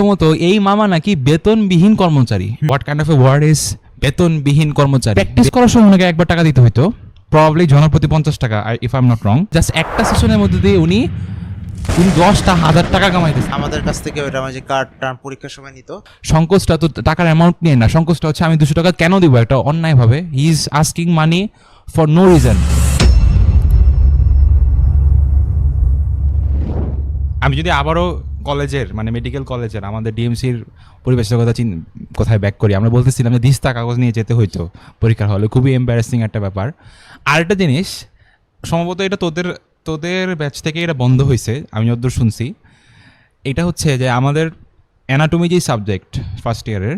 প্রথমত এই মামা নাকি বেতনবিহীন কর্মচারী। What kind of a word is বেতনবিহীন কর্মচারী? প্র্যাকটিস করার সময় ওনাকে একবার টাকা দিতে হতো প্রবলি জনপ্রতি পঞ্চাশ টাকা if I am not wrong just একটা সেশনের মধ্যে দিয়ে উনি উনি দশটা হাজার টাকা কামাইতেছে। আমাদের কাছ থেকে ওটা আমার যে কার্ড টার্ম পরীক্ষার সময় নিত। সংকোচটা তো টাকার অ্যামাউন্ট নিয়ে না সংকোচটা হচ্ছে আমি দুশো টাকা কেন দিব? একটা অন্যায়ভাবে। He is asking money for no reason আমি যদি আবারও কলেজের মানে মেডিকেল কলেজের, আমাদের ডিএমসির পরিবেশের কথা কোথায় ব্যাক করি। আমরা বলতেছিলাম যে, দিস্তা কাগজ নিয়ে যেতে হইতো পরীক্ষার হলে। খুবই এম্বারেসিং একটা ব্যাপার। আরেকটা জিনিস, সম্ভবত এটা তোদের তোদের ব্যাচ থেকে এটা বন্ধ হয়েছে আমি যতদূর শুনছি। এটা হচ্ছে যে, আমাদের অ্যানাটমি যেই সাবজেক্ট ফার্স্ট ইয়ারের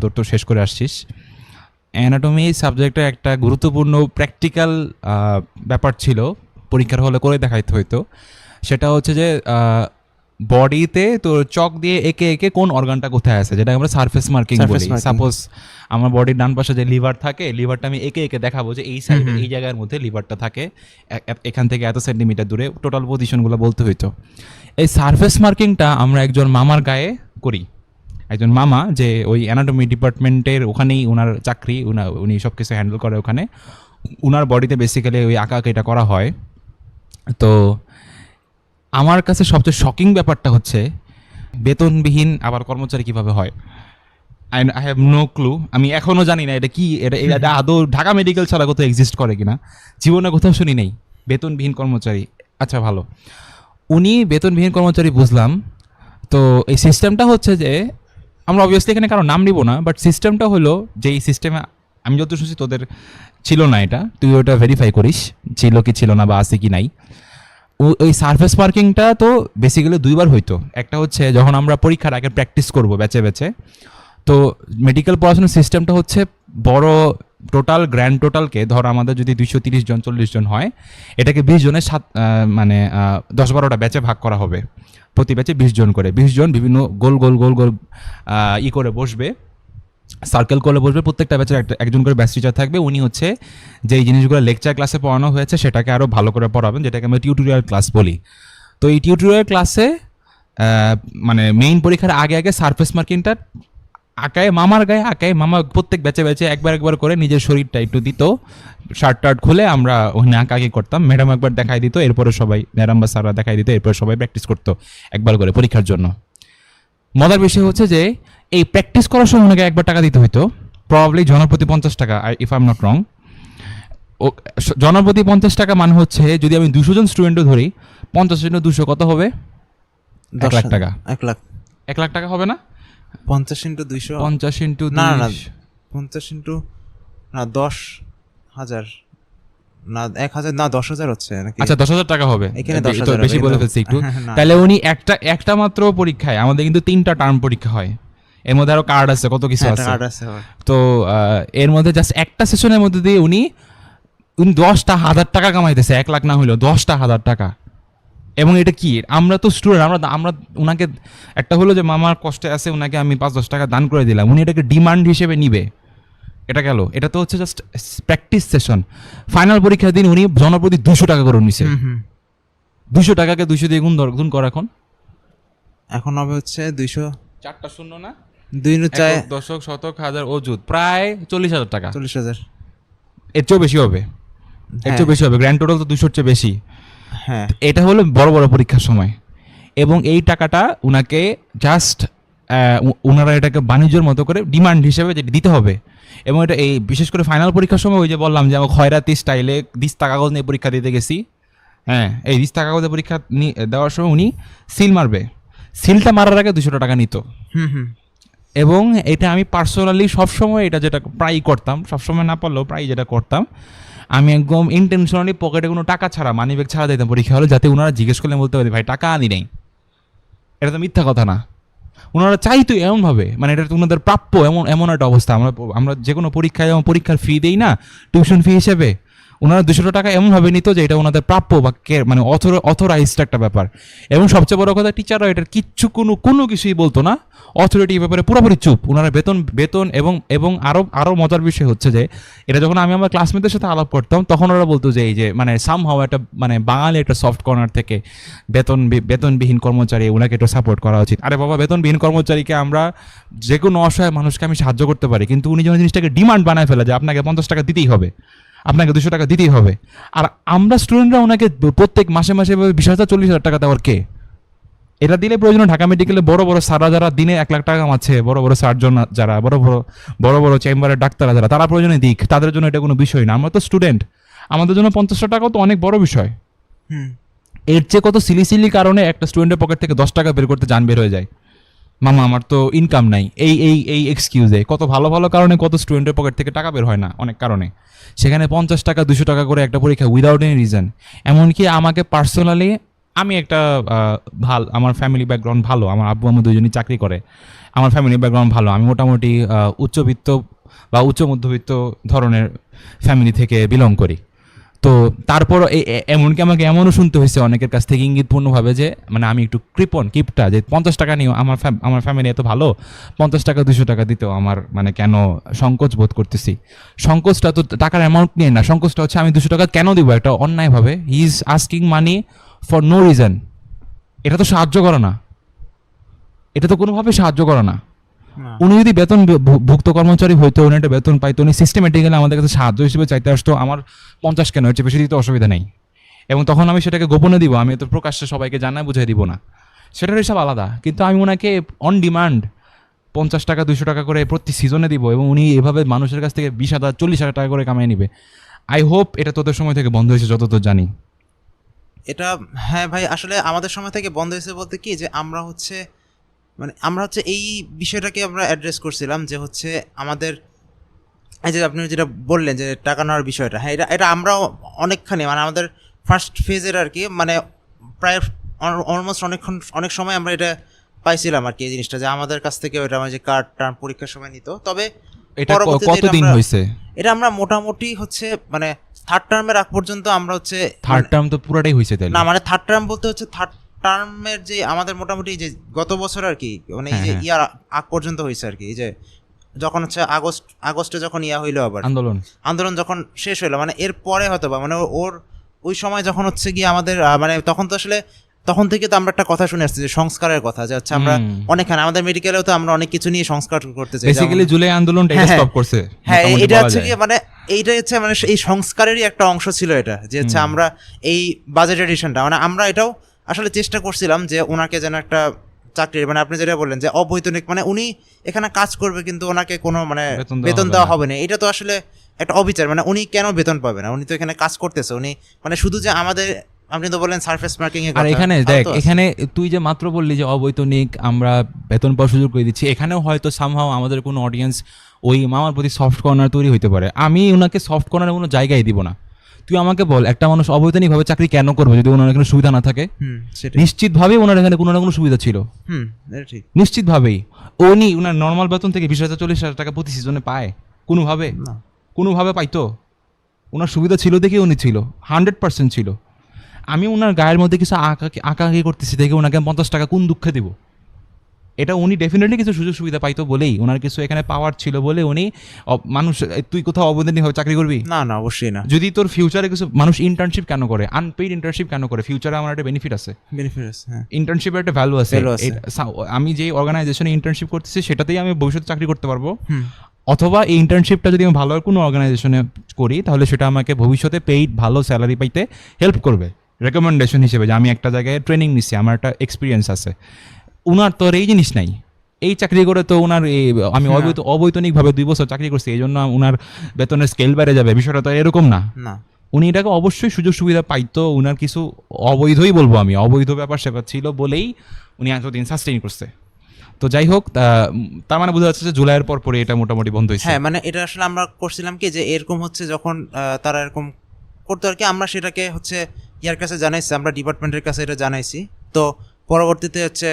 তোর তো শেষ করে আসছিস। অ্যানাটমি সাবজেক্টে একটা গুরুত্বপূর্ণ প্র্যাকটিক্যাল ব্যাপার ছিল, পরীক্ষার হলে করে দেখাইতে হইতো। সেটা হচ্ছে যে বডিতে তোর চক দিয়ে একে একে কোন অর্গানটা কোথায় আছে যেটা আমরা সারফেস মার্কিং বলি. সাপোজ আমার বডির ডান পাশে যে লিভার থাকে লিভারটা আমি একে একে দেখাবো যে এই সাইডে এই জায়গার মধ্যে লিভারটা থাকে। এখান থেকে এত সেন্টিমিটার দূরে। টোটাল পজিশনগুলো বলতে হইতো। এই সারফেস মার্কিংটা আমরা একজন মামার গায়ে করি। একজন মামা যে ওই অ্যানাটমি ডিপার্টমেন্টের ওখানেই ওনার চাকরি উনা উনি সব কিছু হ্যান্ডেল করে ওখানে। উনার বডিতে বেসিক্যালি ওই আঁকা এটা করা হয়। তো আমার কাছে সবচেয়ে শকিং ব্যাপারটা হচ্ছে বেতনবিহীন আবার কর্মচারী কীভাবে হয়? I I have no clue আমি এখনও জানি না এটা কি এটা এটা আদৌ ঢাকা মেডিকেল ছাড়া কোথাও এক্সিস্ট করে কিনা। জীবনে কোথাও শুনি নেই। বেতনবিহীন কর্মচারী। আচ্ছা ভালো। উনি বেতনবিহীন কর্মচারী বুঝলাম। তো এই সিস্টেমটা হচ্ছে যে আমরা অবভিয়াসলি এখানে কারও নাম নিব না বাট সিস্টেমটা হলো যে এই সিস্টেমে আমি যত শুনছি তোদের ছিল না এটা। তুই ওটা ভেরিফাই করিস ছিল কি ছিল না বা আছে কি নাই। ওই সারফেস পার্কিংটা তো বেসিক্যালি দুইবার হইতো। একটা হচ্ছে যখন আমরা পরীক্ষার আগে প্র্যাকটিস করব ব্যাচে ব্যাচে। তো মেডিকেল পড়াশোনার সিস্টেমটা হচ্ছে বড় টোটাল গ্র্যান্ড টোটালকে ধর আমাদের যদি দুইশো তিরিশ জন, চল্লিশ জন হয়, এটাকে বিশ জনের সাত মানে দশ বারোটা ব্যাচে ভাগ করা হবে। প্রতি ব্যাচে বিশ জন করে। বিশ জন বিভিন্ন গোল গোল গোল গোল ই করে বসবে। সার্কেল করে বসবে প্রত্যেকটা ব্যাচের একজন করে ব্যাচ টিচার থাকবে। উনি হচ্ছে যে এই জিনিসগুলো লেকচার ক্লাসে পড়ানো হয়েছে, সেটাকে আরও ভালো করে পড়াবেন, যেটাকে আমরা টিউটোরিয়াল ক্লাস বলি। তো এই টিউটোরিয়াল ক্লাসে মানে মেইন পরীক্ষার আগে আগে সারফেস মার্কিংটা আঁকায় মামার গায়ে আঁকায় মামা প্রত্যেক ব্যাচে ব্যাচে একবার একবার করে নিজের শরীরটা একটু দিত। শার্ট টার্ট খুলে আমরা ওখানে আঁকাকি করতাম ম্যাডাম একবার দেখাই দিত, এরপরে সবাই ম্যাডাম বা স্যাররা দেখাই দিত, এরপরে সবাই প্র্যাকটিস করতো একবার করে পরীক্ষার জন্য। মজার বিষয় হচ্ছে যে এই প্র্যাকটিস করার সময় ওনাকে একবার টাকা দিতে হতো প্রবলি জনপ্রতি পঞ্চাশ টাকা if I am not wrong ও জনপ্রতি পঞ্চাশ টাকা মানে হচ্ছে যদি আমি দুশো জন স্টুডেন্টও ধরি পঞ্চাশ জন দুশো কত হবে? এক দশ লাখ টাকা। এক লাখ। এক লাখ টাকা হবে না? পঞ্চাশ ইন্টু দুইশো পঞ্চাশ ইন্টু না, না। পঞ্চাশ ইন্টু না দশ হাজার না এক হাজার না দশ হাজার হচ্ছে নাকি? আচ্ছা দশ হাজার টাকা হবে। এখানে এই 10,000 তো হবে, বেশি বলে ফেলছি একটু। তাহলে উনি একটা একটা মাত্র পরীক্ষায় আমাদের কিন্তু তিনটা টার্ম পরীক্ষা হয়। এর মধ্যে আরও কার্ড আছে কত কিছু হ্যাঁ, আছে। কার্ড আছে তো এর মধ্যে জাস্ট একটা সেশনের মধ্যে দিয়ে উনি উনি দশটা হাজার টাকা কামাইতেছে এক লাখ না হইলেও দশটা হাজার টাকা। এবং এটা কি? আমরা তো স্টুডেন্ট আমরা আমরা ওনাকে একটা হলো যে মামার কষ্টে আছে ওনাকে আমি পাঁচ দশ টাকা দান করে দিলাম। উনি এটাকে ডিমান্ড হিসেবে নিবে। এটা গেল। এটা তো হচ্ছে জাস্ট প্র্যাকটিস সেশন ফাইনাল পরীক্ষার দিন উনি জনপ্রতি দুশো টাকা করে নিছে। দুশো টাকাকে দুশো দিয়ে গুণ ধর গুণ কর এখন? এখন হবে হচ্ছে দুইশো চারটা শূন্য না? দুই চায় দশক শতক হাজার অজুত প্রায় চল্লিশ হাজার টাকা। চল্লিশ হাজার। এর চেয়েও বেশি হবে। এর চেয়েও বেশি হবে। গ্র্যান্ড টোটাল তো দুশোর চেয়ে বেশি। হ্যাঁ। এটা হলো বড় বড় পরীক্ষার সময়। এবং এই টাকাটা উনাকে জাস্ট ওনারা এটাকে বাণিজ্যের মতো করে ডিমান্ড হিসেবে যেটা দিতে হবে। এবং এটা এই বিশেষ করে ফাইনাল পরীক্ষার সময় ওই যে বললাম যে আমার খয়রাতি স্টাইলে দিস্তা কাগজ নিয়ে পরীক্ষা দিতে গেছি। হ্যাঁ এই দিস্তা কাগজে পরীক্ষা দেওয়ার সময় উনি সিল মারবে। সিলটা মারার আগে দুশো টাকা নিত। হুম হুম। এবং এটা আমি পার্সোনালি সবসময় এটা যেটা প্রায়ই করতাম, সবসময় না পারলেও প্রায় যেটা করতাম, আমি একদম ইন্টেনশনালি পকেটে কোনো টাকা ছাড়া মানি ব্যাগ ছাড়া দিতাম পরীক্ষা হলে, যাতে ওনারা জিজ্ঞেস করলে বলতে পারি, ভাই, টাকা আনি নাই। এটা তো মিথ্যা কথা না। ওনারা চাইতো এমনভাবে মানে এটা তো ওনাদের প্রাপ্য, এমন এমন একটা অবস্থা। আমরা আমরা যে কোনো পরীক্ষায় যেমন পরীক্ষার ফি দেই না টিউশন ফি হিসেবে। ওনারা দুশো টাকা এমনভাবে নিত যে এটা ওনাদের প্রাপ্য বা কে মানে অথর অথরাইজড একটা ব্যাপার। এবং সবচেয়ে বড় কথা টিচাররা এটার কিচ্ছু কোনো কোনো কিছুই বলতো না। অথরিটি ব্যাপারে পুরোপুরি চুপ। ওনারা বেতন বেতন এবং এবং আরও আরও মজার বিষয় হচ্ছে যে, এটা যখন আমি আমার ক্লাসমেটদের সাথে আলাপ করতাম, তখন ওরা বলতো যে, এই যে মানে সাম হাও একটা মানে বাঙালি একটা সফট কর্নার থেকে বেতন, বেতনবিহীন কর্মচারী, ওনাকে একটু সাপোর্ট করা উচিত। আরে বাবা, বেতনবিহীন কর্মচারীকে আমরা যে কোনো অসহায় মানুষকে আমি সাহায্য করতে পারি, কিন্তু উনি যখন জিনিসটাকে ডিমান্ড বানায় ফেলে যে আপনাকে পঞ্চাশ টাকা দিতেই হবে। আপনাকে দুশো টাকা দিতেই হবে। আর আমরা স্টুডেন্টরা ওনাকে প্রত্যেক মাসে মাসে এভাবে বিশ হাজার চল্লিশ হাজার টাকা দেওয়ার কে? এটা দিলে প্রয়োজন ঢাকা মেডিকেলে বড় বড় সারা যারা দিনে এক লাখ টাকা কামাচ্ছে বড় বড় সার্জন যারা বড় বড় বড় বড় চেম্বারের ডাক্তাররা যারা তারা প্রয়োজনে দিক। তাদের জন্য এটা কোনো বিষয় না। আমরা তো স্টুডেন্ট। আমাদের জন্য পঞ্চাশ টাকাও তো অনেক বড় বিষয়। হুম। এর চেয়ে কত সিলি সিলি কারণে একটা স্টুডেন্টের পকেট থেকে দশ টাকা বের করতে যান বের হয়ে যায়। মামা, আমার তো ইনকাম নাই। এই এই এই এক্সকিউজে কত ভালো ভালো কারণে কত স্টুডেন্টের পকেট থেকে টাকা বের হয় না, অনেক কারণে। সেখানে পঞ্চাশ টাকা, দুশো টাকা করে একটা পরীক্ষা উইদাউট এনি রিজন এমনকি আমাকে পার্সোনালি আমি একটা ভালো, আমার ফ্যামিলি ব্যাকগ্রাউন্ড ভালো, আমার আব্বু, আম্মু দুজনই চাকরি করে। আমার ফ্যামিলি ব্যাকগ্রাউন্ড ভালো। আমি মোটামুটি উচ্চবিত্ত বা উচ্চ মধ্যবিত্ত ধরনের ফ্যামিলি থেকে বিলং করি। তো তারপর এমনকি আমাকে এমনও শুনতে হয়েছে অনেকের কাছ থেকে ইঙ্গিতপূর্ণভাবে যে মানে আমি একটু কৃপন কিপটা, যে পঞ্চাশ টাকা নিয়েও আমার আমার ফ্যামিলি এত ভালো, পঞ্চাশ টাকা দুশো টাকা দিতেও আমার মানে কেন সংকোচ বোধ করতেছি। সংকোচটা তো টাকার অ্যামাউন্ট নিয়ে না, সংকোচটা হচ্ছে আমি দুশো টাকা কেন দিব? একটা অন্যায়ভাবে। He is asking money for no reason এটা তো সাহায্য করে না। এটা তো কোনোভাবে সাহায্য করে না। উনি যদি বেতন ভুক্ত কর্মচারী হইতো উনি একটা বেতন পাইতো উনি সিস্টেমেটিক্যালি আমাদের কাছে সাহায্য হিসেবে চাইতে আসতো আমার পঞ্চাশ কেন? হচ্ছে বেশি দিতে অসুবিধা নেই। এবং তখন আমি সেটাকে গোপনে দিব আমি তো প্রকাশ্যে সবাইকে জানায় বুঝাই দিব না। সেটার হিসাব আলাদা। কিন্তু আমি ওনাকে অন ডিমান্ড পঞ্চাশ টাকা দুশো টাকা করে প্রতি সিজনে দিব এবং উনি এভাবে মানুষের কাছ থেকে বিশ হাজার চল্লিশ হাজার টাকা করে কামাই নিবে। আই হোপ এটা তোদের সময় থেকে বন্ধ হয়েছে যত যতদূর জানি। এটা হ্যাঁ ভাই আসলে আমাদের সময় থেকে বন্ধ হয়েছে বলতে কি যে আমরা হচ্ছে মানে আমরা হচ্ছে এই বিষয়টাকে আমরা অ্যাড্রেস করছিলাম যে হচ্ছে আমাদের এই যে আপনি যেটা বললেন যে টাকা নেওয়ার বিষয়টা হ্যাঁ এটা এটা আমরাও অনেকখানি মানে আমাদের ফার্স্ট ফেজের আর কি মানে প্রায় অলমোস্ট অনেকক্ষণ অনেক সময় আমরা এটা পাইছিলাম আর কি এই জিনিসটা যে আমাদের কাছ থেকে ওটা আমার যে কার্ড টার্ম পরীক্ষার সময় নিত। তবে এটা কতদিন আমরা- হয়েছে এটা আমরা মোটামুটি হচ্ছে মানে থার্ড টার্মের আগ পর্যন্ত আমরা হচ্ছে থার্ড টার্ম তো পুরাটাই হয়েছে না মানে থার্ড টার্ম বলতে হচ্ছে থার্ড টার্মের যে আমাদের মোটামুটি যে গত বছর আর কি মানে এই যে হ্যাঁ, হ্যাঁ। ইয়ার আগ পর্যন্ত হয়েছে আর কি এই যে যখন হচ্ছে আগস্ট আগস্টে যখন ইয়া হইল আবার আন্দোলন আন্দোলন যখন শেষ হইল মানে এর পরে হয়তো বা মানে ওর ওই সময় যখন হচ্ছে গিয়ে আমাদের মানে তখন তো আসলে তখন থেকে তো আমরা একটা কথা শুনে আসছি যে সংস্কারের কথা যে হচ্ছে আমরা। অনেকখানে আমাদের মেডিকেলেও তো আমরা অনেক কিছু নিয়ে সংস্কার করতে চাই বেসিক্যালি জুলাই আন্দোলনটা এটা হ্যাঁ, স্টপ করছে হ্যাঁ এটা হচ্ছে। কি মানে এইটা হচ্ছে মানে এই সংস্কারেরই একটা অংশ ছিল এটা যে হচ্ছে আমরা এই বাজেট এডিশনটা মানে আমরা এটাও আসলে চেষ্টা করছিলাম যে ওনাকে যেন একটা চাকরি মানে আপনি যেটা বললেন যে অবৈতনিক মানে উনি এখানে কাজ করবে কিন্তু ওনাকে কোনো মানে বেতন দেওয়া হবে না। এটা তো আসলে একটা অবিচার মানে উনি কেন বেতন পাবে না? উনি তো এখানে কাজ করতেছে উনি মানে শুধু যে আমাদের আপনি তো বললেন সারফেস মার্কিং এর আর এখানে দেখ এখানে তুই যে মাত্র বললি যে অবৈতনিক আমরা বেতন পাওয়ার সুযোগ করে দিচ্ছি এখানেও হয়তো সামহাও আমাদের কোনো অডিয়েন্স ওই মামার প্রতি সফট কর্নার তৈরি হইতে পারে। আমি ওনাকে সফট কর্নারের কোনো জায়গায় দিব না। তুই আমাকে বল একটা মানুষ অবৈতনিকভাবে চাকরি কেন করবে যদি ওনার এখানে সুবিধা না থাকে? হুম সেটাই। নিশ্চিতভাবে ওনার এখানে কোনো না কোনো সুবিধা ছিল। হুম ঠিক। নিশ্চিতভাবেই। উনি ওনার নর্মাল বেতন থেকে বিশ হাজার চল্লিশ হাজার টাকা প্রতি সিজনে পায়। কোনোভাবে? কোনোভাবে পাইতো? ওনার সুবিধা ছিল দেখে উনি ছিল। হান্ড্রেড পার্সেন্ট ছিল। আমি ওনার গায়ের মধ্যে কিছু আঁকা আঁকাআঁকি করতেছি দেখে ওনাকে আমি পঞ্চাশ টাকা কোন দুঃখে দিব? এটা উনি ডেফিনেটলি কিছু সুযোগ সুবিধা পাইতো বলেই ওনার কিছু এখানে পাওয়ার ছিল বলে উনি মানুষ তুই কোথাও অবদানীভাবে চাকরি করবি? না না অবশ্যই না। যদি তোর ফিউচারে কিছু মানুষ ইন্টার্নশিপ কেন করে? আনপেইড ইন্টার্নশিপ কেন করে? ফিউচারে আমার একটা বেনিফিট আছে। বেনিফিট আছে হ্যাঁ। ইন্টার্নশিপের একটা ভ্যালু আছে। আমি যে অর্গানাইজেশনে ইন্টার্নশিপ করতেছি সেটাতেই আমি ভবিষ্যতে চাকরি করতে পারব। অথবা এই ইন্টার্নশিপটা যদি আমি ভালো কোনো অর্গানাইজেশনে করি তাহলে সেটা আমাকে ভবিষ্যতে পেইড ভালো স্যালারি পাইতে হেল্প করবে। রেকমেন্ডেশন হিসেবে যে আমি একটা জায়গায় ট্রেনিং নিচ্ছি আমার একটা এক্সপিরিয়েন্স আছে। উনার তো আর এই জিনিস নাই। এই চাকরি করে তো ওনার এই আমি হ্যাঁ। অবৈত অবৈতনিকভাবে দুই বছর চাকরি করছি এই জন্য ওনার বেতনের স্কেল বেড়ে যাবে বিষয়টা তো এরকম না। না। উনি এটাকে অবশ্যই সুযোগ সুবিধা পাইতো উনার কিছু অবৈধই বলব আমি অবৈধ ব্যাপার সেবা ছিল বলেই উনি এতদিন সাস্টেইন করছে। তো যাই হোক তার মানে বোঝা যাচ্ছে যে জুলাইয়ের পর পরে এটা মোটামুটি বন্ধ হয়েছে। হ্যাঁ মানে এটা আসলে আমরা করছিলাম কি যে এরকম হচ্ছে যখন তারা এরকম করতো আর কি আমরা সেটাকে হচ্ছে ইয়ার কাছে জানাইছি আমরা ডিপার্টমেন্টের কাছে এটা জানাইছি। তো পরবর্তীতে হচ্ছে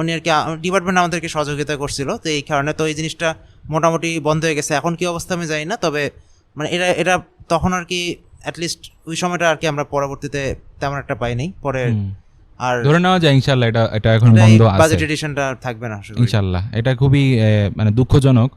উনি আর কি ডিপার্টমেন্ট আমাদেরকে সহযোগিতা করছিল। তো এই কারণে তো এই জিনিসটা মোটামুটি বন্ধ হয়ে গেছে। এখন কি অবস্থা আমি জানি না তবে মানে এটা এটা তখন আর কি অ্যাটলিস্ট ওই সময়টা আর কি আমরা পরবর্তীতে তেমন একটা পাই পাইনি পরে আর ধরে নেওয়া যায় ইনশাল্লাহ এটা এটা এখন বন্ধ আছে। বাজেট এডিশনটা থাকবে না ইনশাল্লাহ এটা খুবই মানে দুঃখজনক।